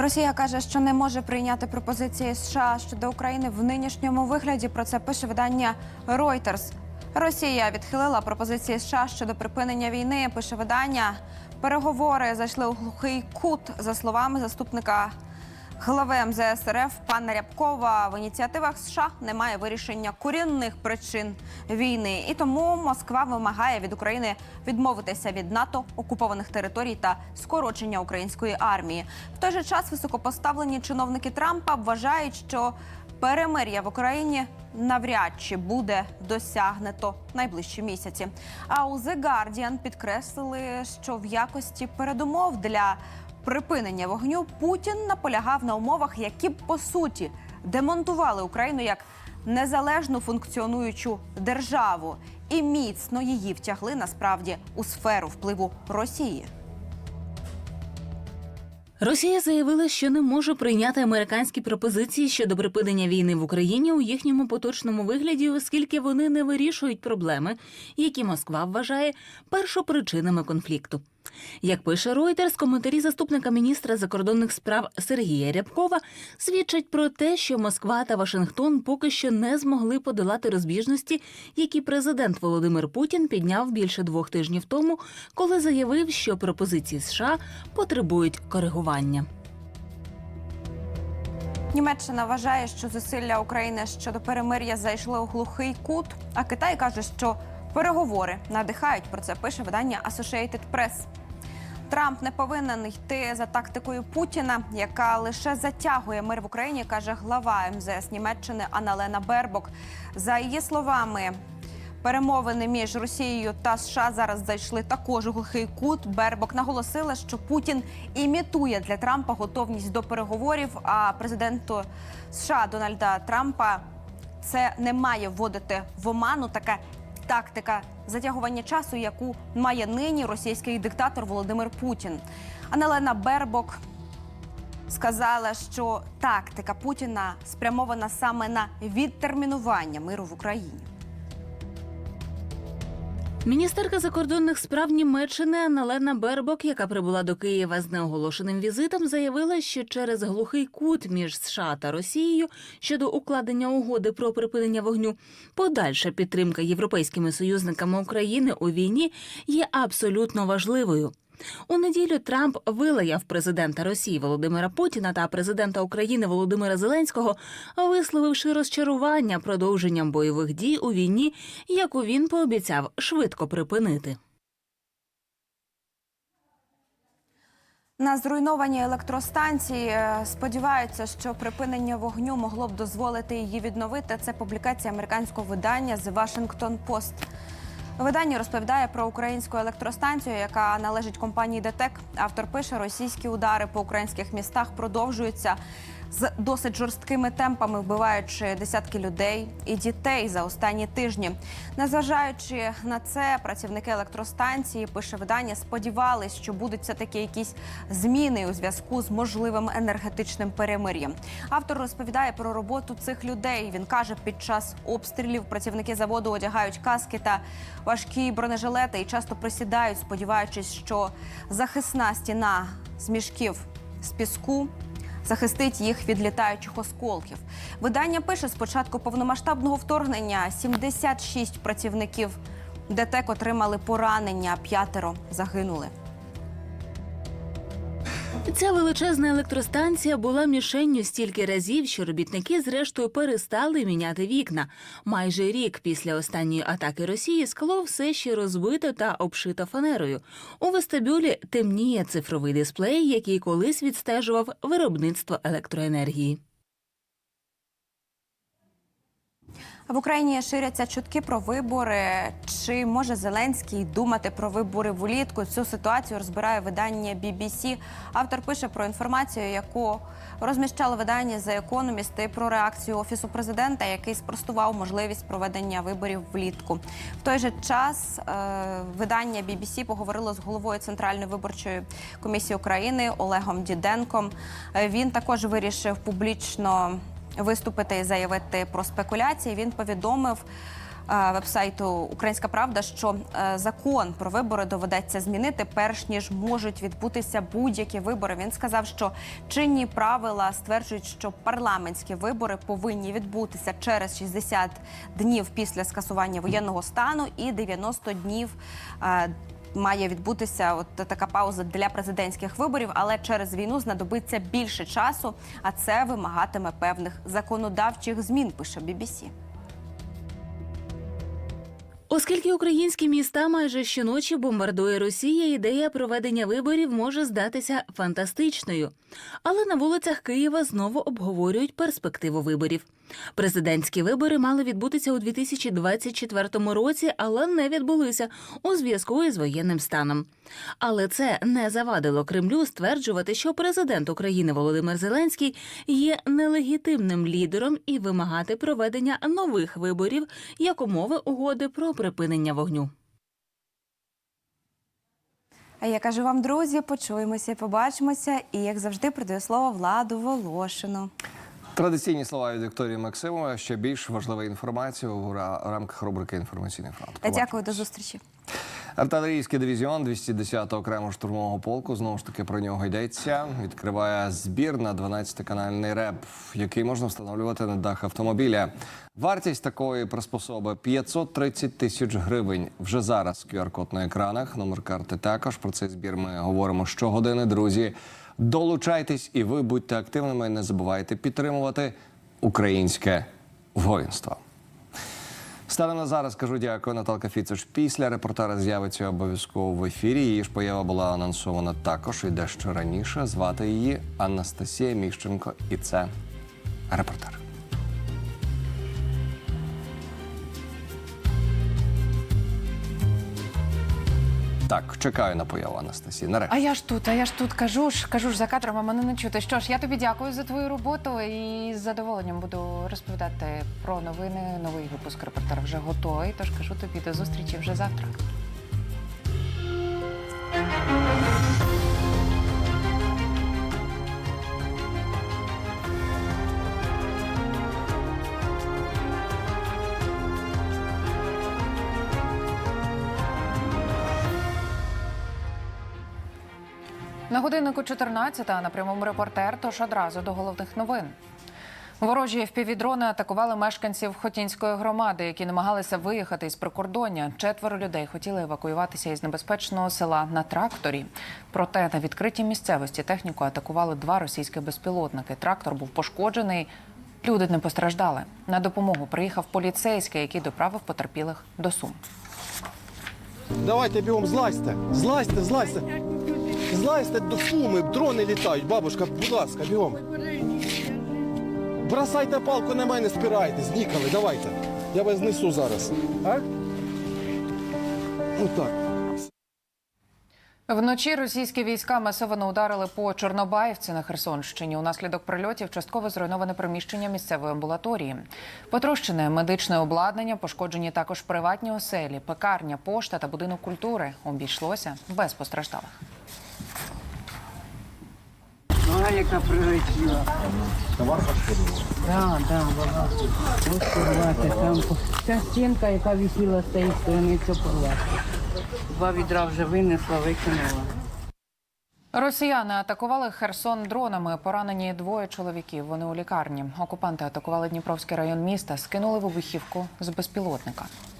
Росія каже, що не може прийняти пропозиції США щодо України в нинішньому вигляді. Про це пише видання Reuters. Росія відхилила пропозиції США щодо припинення війни. Пише видання. Переговори зайшли у глухий кут, за словами заступника Глави МЗС РФ пана Рябкова в ініціативах США немає вирішення корінних причин війни, і тому Москва вимагає від України відмовитися від НАТО, окупованих територій та скорочення української армії. В той же час високопоставлені чиновники Трампа вважають, що перемир'я в Україні навряд чи буде досягнето найближчі місяці. А у The Guardian підкреслили, що в якості передумов для припинення вогню Путін наполягав на умовах, які б по суті демонтували Україну як незалежну функціонуючу державу і міцно її втягли насправді у сферу впливу Росії. Росія заявила, що не може прийняти американські пропозиції щодо припинення війни в Україні у їхньому поточному вигляді, оскільки вони не вирішують проблеми, які Москва вважає першопричинами конфлікту. Як пише Reuters, коментарі заступника міністра закордонних справ Сергія Рябкова свідчать про те, що Москва та Вашингтон поки що не змогли подолати розбіжності, які президент Володимир Путін підняв більше двох тижнів тому, коли заявив, що пропозиції США потребують коригування. Німеччина вважає, що зусилля України щодо перемир'я зайшли у глухий кут. А Китай каже, що переговори надихають. Про це пише видання Associated Press. Трамп не повинен йти за тактикою Путіна, яка лише затягує мир в Україні, каже глава МЗС Німеччини Аналена Бербок. За її словами. Перемовини між Росією та США зараз зайшли також у глухий кут. Бербок наголосила, що Путін імітує для Трампа готовність до переговорів. А президенту США Дональда Трампа це не має вводити в оману така тактика затягування часу, яку має нині російський диктатор Володимир Путін. Аналена Бербок сказала, що тактика Путіна спрямована саме на відтермінування миру в Україні. Міністерка закордонних справ Німеччини Аналена Бербок, яка прибула до Києва з неоголошеним візитом, заявила, що через глухий кут між США та Росією щодо укладення угоди про припинення вогню, подальша підтримка європейськими союзниками України у війні є абсолютно важливою. У неділю Трамп вилаяв президента Росії Володимира Путіна та президента України Володимира Зеленського, висловивши розчарування продовженням бойових дій у війні, яку він пообіцяв швидко припинити. На зруйновані електростанції е, сподіваються, що припинення вогню могло б дозволити її відновити. Це публікація американського видання The Washington Post. Видання розповідає про українську електростанцію, яка належить компанії ДТЕК. Автор пише, російські удари по українських містах продовжуються з досить жорсткими темпами, вбиваючи десятки людей і дітей за останні тижні. Незважаючи на це, працівники електростанції пише видання, сподівались, що будуть все таки якісь зміни у зв'язку з можливим енергетичним перемир'ям. Автор розповідає про роботу цих людей. Він каже, під час обстрілів працівники заводу одягають каски та важкі бронежилети і часто присідають, сподіваючись, що захисна стіна з мішків з піску захистить їх від літаючих осколків. Видання пише з початку повномасштабного вторгнення 76 працівників ДТЕК отримали поранення, п'ятеро загинули. Ця величезна електростанція була мішенню стільки разів, що робітники зрештою перестали міняти вікна. Майже рік після останньої атаки Росії скло все ще розбито та обшито фанерою. У вестибюлі темніє цифровий дисплей, який колись відстежував виробництво електроенергії. В Україні ширяться чутки про вибори. Чи може Зеленський думати про вибори влітку? Цю ситуацію розбирає видання BBC. Автор пише про інформацію, яку розміщало видання Economist і про реакцію офісу президента, який спростував можливість проведення виборів влітку. В той же час е, видання BBC поговорило з головою центральної виборчої комісії України Олегом Діденком. Е, Він також вирішив публічно виступити і заявити про спекуляції. Він повідомив е, вебсайту Українська Правда, що е, закон про вибори доведеться змінити, перш ніж можуть відбутися будь-які вибори. Він сказав, що чинні правила стверджують, що парламентські вибори повинні відбутися через 60 днів після скасування воєнного стану і 90 днів. Має відбутися от така пауза для президентських виборів, але через війну знадобиться більше часу, а це вимагатиме певних законодавчих змін. Пише BBC. Оскільки українські міста майже щоночі бомбардує Росія, ідея проведення виборів може здатися фантастичною. Але на вулицях Києва знову обговорюють перспективу виборів. Президентські вибори мали відбутися у 2024 році, але не відбулися у зв'язку із воєнним станом. Але це не завадило Кремлю стверджувати, що президент України Володимир Зеленський є нелегітимним лідером і вимагати проведення нових виборів як умови угоди про припинення вогню. А я кажу вам, друзі, почуємося, побачимося. І як завжди, передаю слово владу Волошину. Традиційні слова від Вікторії Максимова. Ще більш важлива інформація у рамках рубрики Інформаційний фронт. Дякую, до зустрічі. Артилерійський дивізіон 210-го окремого штурмового полку. Знову ж таки про нього йдеться. Відкриває збір на 12-канальний реп, який можна встановлювати на дах автомобіля. Вартість такої приспособи 530 тисяч гривень. Вже зараз QR-код на екранах. Номер карти також. Про цей збір ми говоримо щогодини. Друзі, долучайтесь і ви будьте активними. Не забувайте підтримувати українське воїнство. Станом на зараз кажу дякую. Наталка Фіцеш після репортера з'явиться обов'язково в ефірі. Її ж поява була анонсована також і дещо раніше. Звати її Анастасія Міщенко, і це репортер. Так, чекаю на появу Анастасії. Нарешті. А я ж тут, а я ж тут кажу ж, кажу ж за кадром, а мене не чути. Що ж, я тобі дякую за твою роботу і з задоволенням буду розповідати про новини. Новий випуск репортера вже готовий. Тож кажу тобі до зустрічі вже завтра. Годиннику 14 а на прямому репортер, тож одразу до головних новин. Ворожі впівдрони атакували мешканців Хотінської громади, які намагалися виїхати із прикордоння. Четверо людей хотіли евакуюватися із небезпечного села на тракторі. Проте на відкритій місцевості техніку атакували два російські безпілотники. Трактор був пошкоджений. Люди не постраждали. На допомогу приїхав поліцейський, який доправив потерпілих до Сум. Давайте бігом злазьте, злазьте, злазьте. Злазьте до суми, дрони літають. Бабушка, будь ласка, бігом. Бросайте палку на мене, спирайте, знікали, давайте. Я вас знесу зараз. А? Отак. Вночі російські війська масово ударили по Чорнобаївці на Херсонщині. Унаслідок прильотів частково зруйноване приміщення місцевої амбулаторії. Потрощене медичне обладнання, пошкоджені також приватні оселі, пекарня, пошта та будинок культури. Обійшлося без постраждалих. Вона яка прилетіла. Товар пошкодила? Так, так, багато. Ось порвати. Там ця стінка, яка висіла з цієї сторони, це порвати. Два відра вже винесла, викинула. Росіяни атакували Херсон дронами. Поранені двоє чоловіків. Вони у лікарні. Окупанти атакували Дніпровський район міста, скинули вибухівку з безпілотника.